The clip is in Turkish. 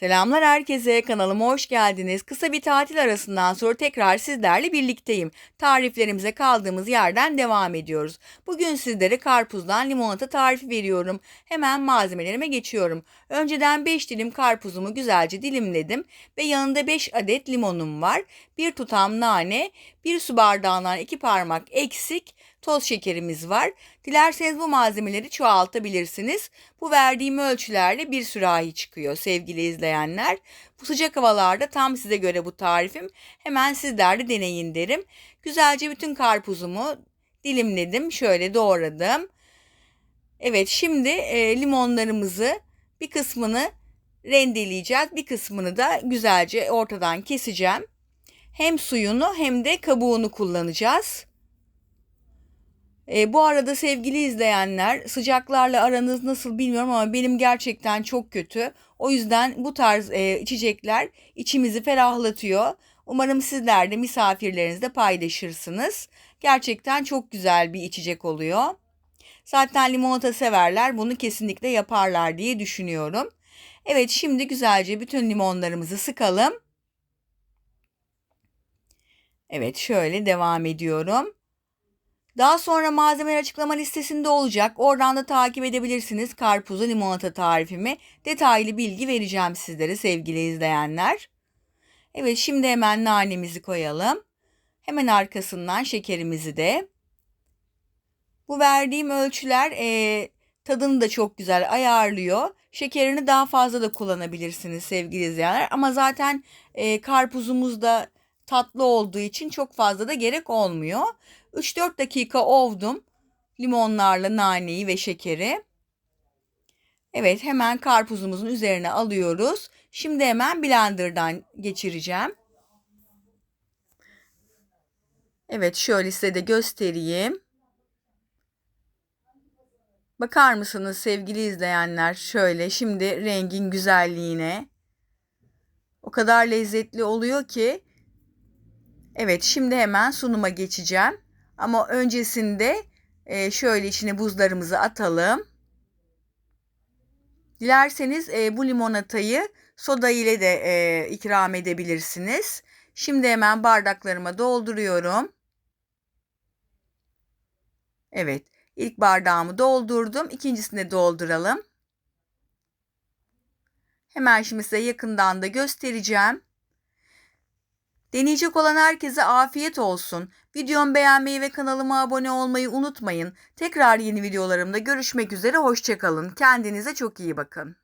Selamlar herkese, kanalıma hoş geldiniz. Kısa bir tatil arasından sonra tekrar sizlerle birlikteyim. Tariflerimize kaldığımız yerden devam ediyoruz. Bugün sizlere karpuzdan limonata tarifi veriyorum. Hemen malzemelerime geçiyorum. Önceden 5 dilim karpuzumu güzelce dilimledim ve yanında 5 adet limonum var. Bir tutam nane, bir su bardağından 2 parmak eksik toz şekerimiz var. Dilerseniz bu malzemeleri çoğaltabilirsiniz. Bu verdiğim ölçülerle bir sürahi çıkıyor sevgili izleyenler. Bu sıcak havalarda tam size göre bu tarifim. Hemen sizler de deneyin derim. Güzelce bütün karpuzumu dilimledim. Şöyle doğradım. Evet şimdi e, limonlarımızı bir kısmını rendeleyeceğiz. Bir kısmını da güzelce ortadan keseceğim. Hem suyunu hem de kabuğunu kullanacağız. E, bu arada sevgili izleyenler sıcaklarla aranız nasıl bilmiyorum ama benim gerçekten çok kötü. O yüzden bu tarz e, içecekler içimizi ferahlatıyor. Umarım sizler de misafirlerinizle paylaşırsınız. Gerçekten çok güzel bir içecek oluyor. Zaten limonata severler bunu kesinlikle yaparlar diye düşünüyorum. Evet şimdi güzelce bütün limonlarımızı sıkalım. Evet şöyle devam ediyorum. Daha sonra malzemeler açıklama listesinde olacak. Oradan da takip edebilirsiniz karpuzu limonata tarifimi. Detaylı bilgi vereceğim sizlere sevgili izleyenler. Evet şimdi hemen nanemizi koyalım. Hemen arkasından şekerimizi de. Bu verdiğim ölçüler e, tadını da çok güzel ayarlıyor. Şekerini daha fazla da kullanabilirsiniz sevgili izleyenler. Ama zaten e, karpuzumuz da tatlı olduğu için çok fazla da gerek olmuyor. 3-4 dakika ovdum limonlarla naneyi ve şekeri. Evet hemen karpuzumuzun üzerine alıyoruz. Şimdi hemen blenderdan geçireceğim. Evet şöyle size de göstereyim. Bakar mısınız sevgili izleyenler? Şöyle şimdi rengin güzelliğine. O kadar lezzetli oluyor ki. Evet şimdi hemen sunuma geçeceğim. Ama öncesinde e, şöyle içine buzlarımızı atalım. Dilerseniz e, bu limonatayı soda ile de e, ikram edebilirsiniz. Şimdi hemen bardaklarıma dolduruyorum. Evet, ilk bardağımı doldurdum. İkincisini de dolduralım. Hemen şimdi size yakından da göstereceğim. Deneyecek olan herkese afiyet olsun. Videomu beğenmeyi ve kanalıma abone olmayı unutmayın. Tekrar yeni videolarımda görüşmek üzere. Hoşçakalın. Kendinize çok iyi bakın.